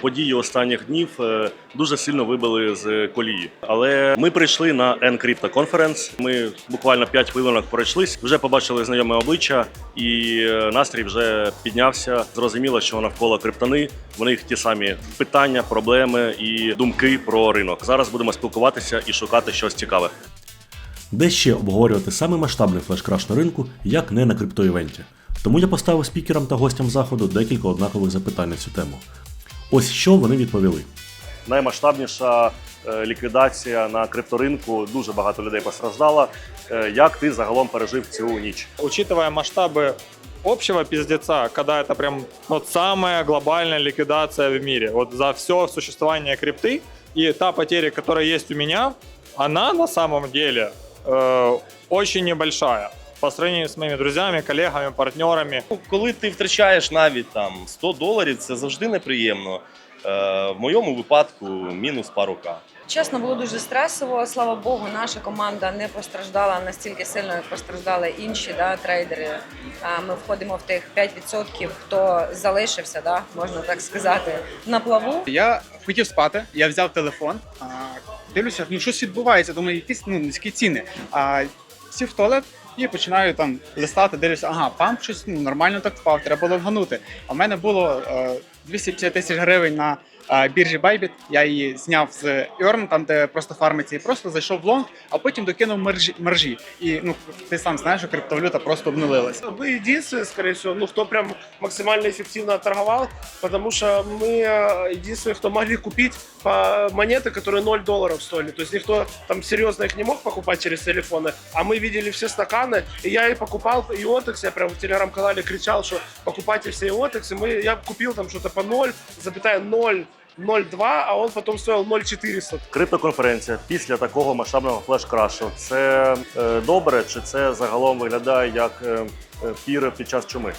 Події останніх днів е, дуже сильно вибили з колії. Але ми прийшли на Encrypto Conference. Ми буквально 5 хвилинок пройшлись, вже побачили знайоме обличчя, і е, настрій вже піднявся. Зрозуміло, що навколо криптони в них ті самі питання, проблеми і думки про ринок. Зараз будемо спілкуватися і шукати щось цікаве. Де ще обговорювати саме масштабний флеш-краш на ринку, як не на криптоівенті. Тому я поставив спікерам та гостям заходу декілька однакових запитань на цю тему. Ось що вони відповіли. Наймасштабніша е, ліквідація на крипторинку. Дуже багато людей постраждало. Е, Як ти загалом пережив цю ніч? Учитывая масштабы общего пиздеца, когда это прям вот самая глобальная ликвидация в мире, вот за все существование крипты и та потеря, которая есть у меня, она на самом деле э, очень небольшая по сравнению с моими друзьями, коллегами, партнерами. Ну, Коли ти втрачаєш навіть там 100 доларів, це завжди неприємно. Е, в моєму випадку мінус пару к. Чесно, було дуже стресово. Слава Богу, наша команда не постраждала настільки сильно, як постраждали інші да, трейдери. А Ми входимо в тих 5%, хто залишився, да, можна так сказати, на плаву. Я хотів спати, я взяв телефон, а, дивлюся, ну щось відбувається, думаю, якісь ну, низькі ціни. А сів в туалет і починаю там листати, дивлюся, ага, памп щось ну, нормально так впав, треба було вганути. А в мене було е, 250 тисяч гривень на біржі Bybit, я її зняв з Earn, там де просто фармиться, і просто зайшов в лонг, а потім докинув мережі. мережі. І ну, ти сам знаєш, що криптовалюта просто обнулилась. Мы единственные, скорее всего, ну, кто прям максимально эффективно торговал, потому что мы э, единственные, кто могли купить по монеты, которые 0 долларов стоили. То есть никто там серьезно их не мог покупать через телефоны, а мы видели все стаканы, и я и покупал Ионтекс, я прям в телеграм-канале кричал, что покупайте все Ионтексы, мы, я купил там что-то по 0, запятая 0, 0,2, а он потом стоил 0,400. Криптоконференція після такого масштабного флеш-крашу. Це е, добре, чи це загалом виглядає як е, е, пір під час чуми?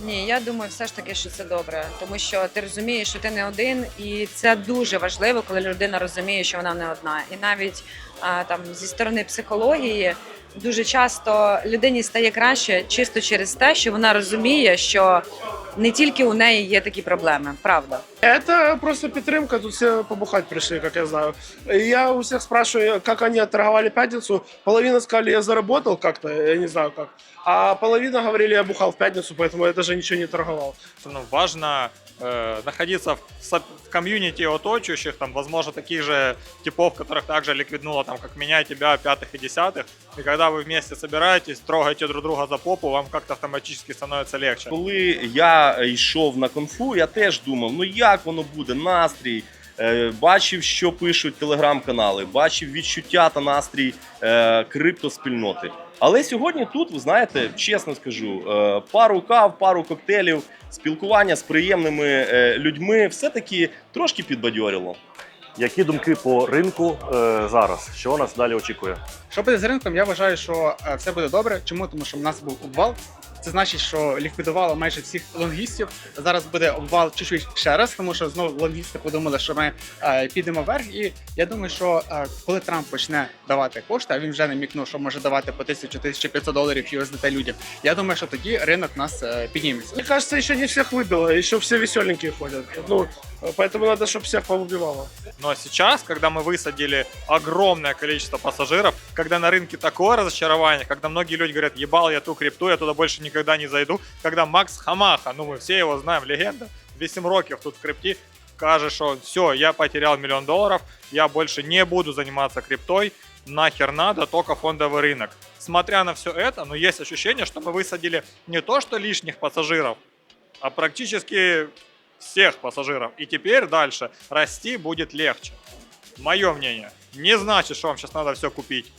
Ні, я думаю, все ж таки, що це добре, тому що ти розумієш, що ти не один, і це дуже важливо, коли людина розуміє, що вона не одна. І навіть а, там зі сторони психології дуже часто людині стає краще чисто через те, що вона розуміє, що не тільки у неї є такі проблеми, правда. Это просто підтримка, тут все побухать пришли, как я знаю. Я у всех спрашиваю, как они отторговали пятницу. Половина сказали, я заработал как-то, я не знаю как. А половина говорили, я бухал в пятницу, поэтому я даже ничего не торговал. Ну, важно э, находиться в, со- в комьюнити оточующих, там, возможно, таких же типов, которых также ликвиднуло, там, как меня, тебя, пятых и десятых. И когда вы вместе собираетесь, трогаете друг друга за попу, вам как-то автоматически становится легче. Коли я йшов на конфу, я теж думав, ну як воно буде, настрій. Е, Бачив, що пишуть телеграм-канали, бачив відчуття та настрій е, криптоспільноти. Але сьогодні тут, ви знаєте, чесно скажу, е, пару кав, пару коктейлів, спілкування з приємними е, людьми все-таки трошки підбадьорило. Які думки по ринку е, зараз? Що нас далі очікує? Що буде з ринком, я вважаю, що е, все буде добре. Чому? Тому що в нас був обвал. Це значить, що ліквідувало майже всіх лонгістів. Зараз буде обвал чуть-чуть ще раз, тому що знову лонгісти подумали, що ми е, підемо вверх. І я думаю, що е, коли Трамп почне давати кошти, а він вже намікнув, що може давати по 1000-1500 доларів USDT людям. Я думаю, що тоді ринок у нас е, підніметься. Мне кажется, еще не всех выбило, еще все веселенькие ходят. Ну, поэтому надо, чтобы всех поубивало. Но сейчас, когда мы высадили огромное количество пассажиров, когда на рынке такое разочарование, когда многие люди говорят, ебал я ту крипту, я туда больше никогда не зайду, когда Макс Хамаха, ну мы все его знаем, легенда, 8 років тут в крипті, каже, що все, я потерял миллион долларов, я больше не буду заниматься криптой, нахер надо, только фондовый рынок. Смотря на все это, но есть ощущение, что мы высадили не то, что лишних пассажиров, а практически всех пассажиров. И теперь дальше расти будет легче. Мое мнение. Не значит, что вам сейчас надо все купить.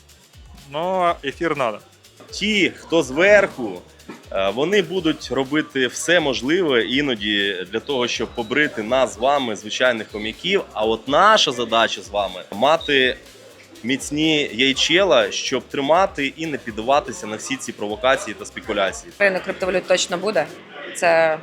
Но эфир надо. Ті, хто зверху, е, вони будуть робити все можливе іноді для того, щоб побрити нас з вами, звичайних хомяків. А от наша задача з вами мати міцні яйчела, щоб тримати і не піддаватися на всі ці провокації та спекуляції. Ринок криптовалют точно буде. Це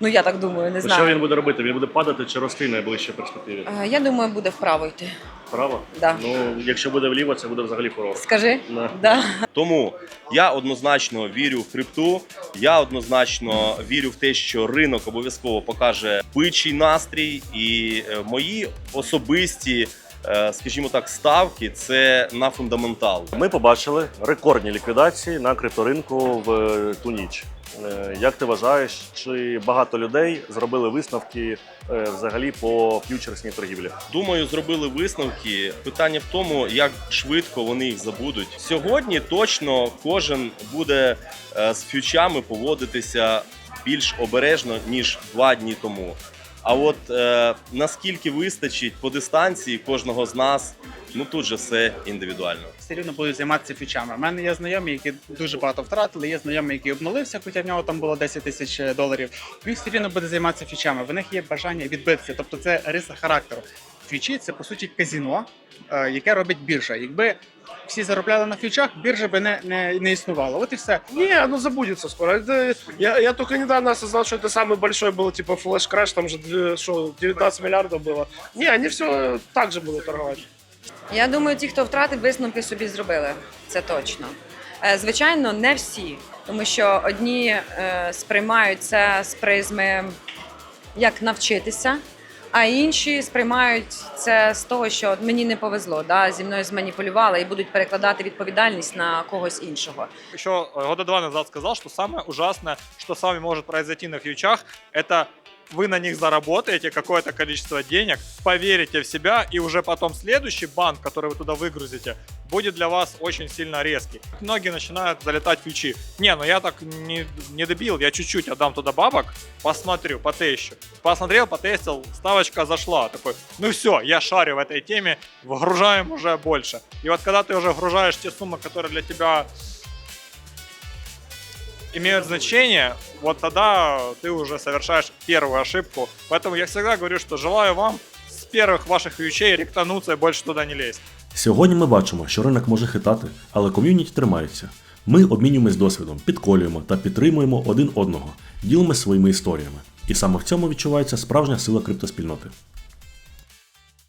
Ну я так думаю, не Що він буде робити? Він буде падати чи рости найближчій перспективі? Е, Я думаю, буде вправо йти. Право? Да. Ну, якщо буде вліво, це буде взагалі фурор. Скажи? Да. Да. Тому я однозначно вірю в крипту. Я однозначно вірю в те, що ринок обов'язково покаже бичий настрій, і е, мої особисті, е, скажімо так, ставки це на фундаментал. Ми побачили рекордні ліквідації на крипторинку в ту ніч. Е, Як ти вважаєш, чи багато людей зробили висновки е, взагалі по ф'ючерсній торгівлі? Думаю, зробили висновки. Питання в тому, як швидко вони їх забудуть. Сьогодні точно кожен буде е, з ф'ючами поводитися більш обережно ніж два дні тому. А от е, наскільки вистачить по дистанції кожного з нас, ну тут же все індивідуально. Все рівно буду займатися фічами. У мене є знайомі, які дуже багато втратили. Є знайомі, які обнулився, хоча в нього там було 10 тисяч доларів. Він все рівно буде займатися фічами. В них є бажання відбитися. Тобто це риса характеру Фічі це по суті казіно, е, яке робить біржа. Якби всі заробляли на фічах, біржа би не, не, не існувало. От і все. Не, оно забудется скоро. Это, я, я только недавно осознал, что это самый большой был, типа, флеш-краш, там же, э, что, 19 миллиардов было. Не, они все так же будут торговать. Я думаю, ті, хто втратив, висновки собі зробили. Це точно. Е, Звичайно, не всі, тому що одні е, сприймають це з призми як навчитися, а інші сприймають це з того, що от мені не повезло, да, зі мною зманіпулювали і будуть перекладати відповідальність на когось іншого. Еще э, года два назад сказал, что самое ужасное, что с вами может произойти на фьючах, это вы на них заработаете какое-то количество денег, поверите в себя, и уже потом следующий банк, который вы туда выгрузите, Будет для вас очень сильно резкий. Многие начинают залетать в фьючи. Не, ну я так не, не добил, я чуть-чуть отдам туда бабок, посмотрю, потещу. Посмотрел, потестил, ставочка зашла. Такой, ну все, я шарю в этой теме, вгружаем уже больше. И вот когда ты уже вгружаешь те суммы, которые для тебя имеют значение, вот тогда ты уже совершаешь первую ошибку. Поэтому я всегда говорю, что желаю вам первых ваших вещей ректануться і більше туди не лезть. Сьогодні ми бачимо, що ринок може хитати, але ком'юніті тримається. Ми обмінюємось досвідом, підколюємо та підтримуємо один одного, ділимося своїми історіями. І саме в цьому відчувається справжня сила криптоспільноти.